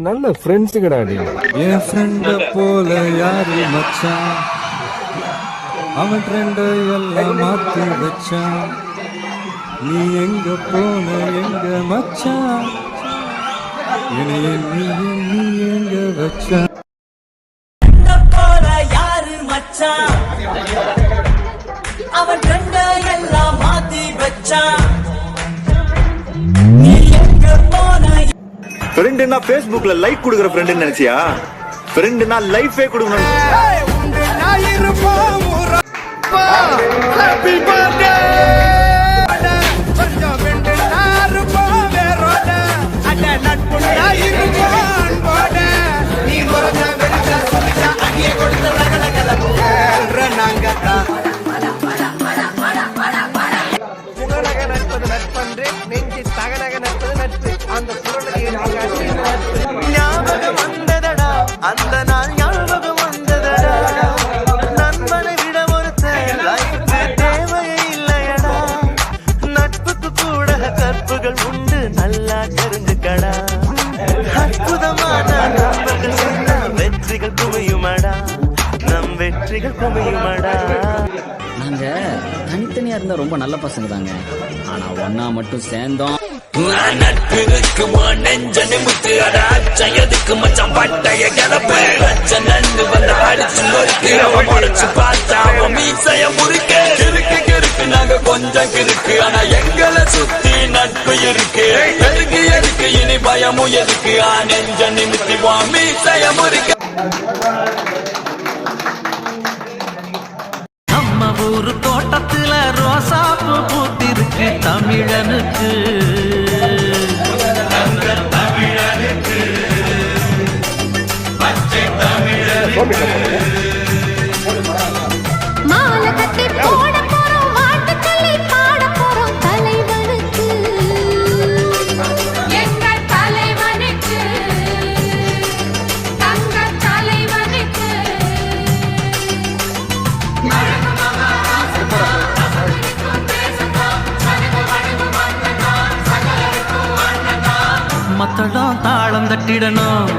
நல்ல ஃப்ரெண்ட்ஸ் கடாடி என் ஃப்ரெண்ட போல யாரு மச்சான் அவன் ட்ரெண்ட எல்லாம் மாத்தி வச்சான் நீ எங்க போன எங்க மச்சான் என்னை எண்ணி எண்ணி எங்க வச்சான் போல யாரு மச்சான் ஃப்ரெண்டுனா ஃபேஸ்புக்ல லைக் கொடுக்குற ஃப்ரெண்டுன்னு நினைச்சியா? ஃப்ரெண்டுனா லைஃபே கொடுக்கணும். அந்த அந்த நாள் ஞாபகம் வந்ததடா. நண்பனை விட ஒருத்தன் லைஃப் தேவையே இல்லையடா. நட்புக்கு கூட கற்புகள் உண்டு நல்லா தெரிஞ்சுக்கடா. அற்புதமான நண்பர்கள் சேர்ந்தா வெற்றிகள் குவியுமடா. நம் வெற்றிகள் குவியுமடா. நாங்க தனித்தனியா இருந்தா ரொம்ப நல்ல பசங்க தாங்க. ஆனா ஒன்னா மட்டும் சேர்ந்தோம். நட்பிற்கு நெஞ்ச நிமித்து அட அச்சம் எதுக்கு மச்சான் பட்டைய கிளப்பு. அச்சம் நண்டு வந்து அடிச்சு நொறுக்கு பார்த்தா அவன் மீசைய முறுக்க. கிறுக்கு கிறுக்கு நாங்க கொஞ்சம் கிறுக்கு. ஆனா எங்களை சுத்தி நட்பு இருக்கு. எதுக்கு எதுக்கு இனி பயமும் எதுக்கு ஆ நெஞ்ச நிமித்தி வா மீசைய முறுக்க. நம்ம ஊரு தோட்டத்துல ரோசாப்பு பூத்திருக்கு தமிழனுக்கு. மத்தளம் தாளம் தட்டிடணும்.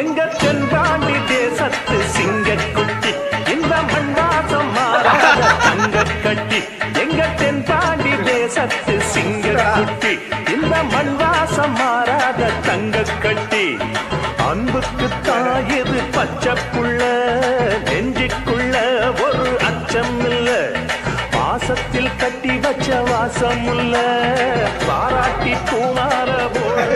எங்க தென்பாண்டி தேசத்து சிங்கக்குட்டி இந்த மண்ணாசம் மாறாத தங்க கட்டி எங்க தென்பாண்டி தேசத்து சிங்கக்குட்டி இந்த மண்வாசம் மாறாத தங்க கட்டி அன்புக்கு தாயது பச்சை புள்ள நெஞ்சுக்குள்ள பாசத்தில் கட்டி வச்ச வாசம் உள்ள பாராட்டி பூமார போல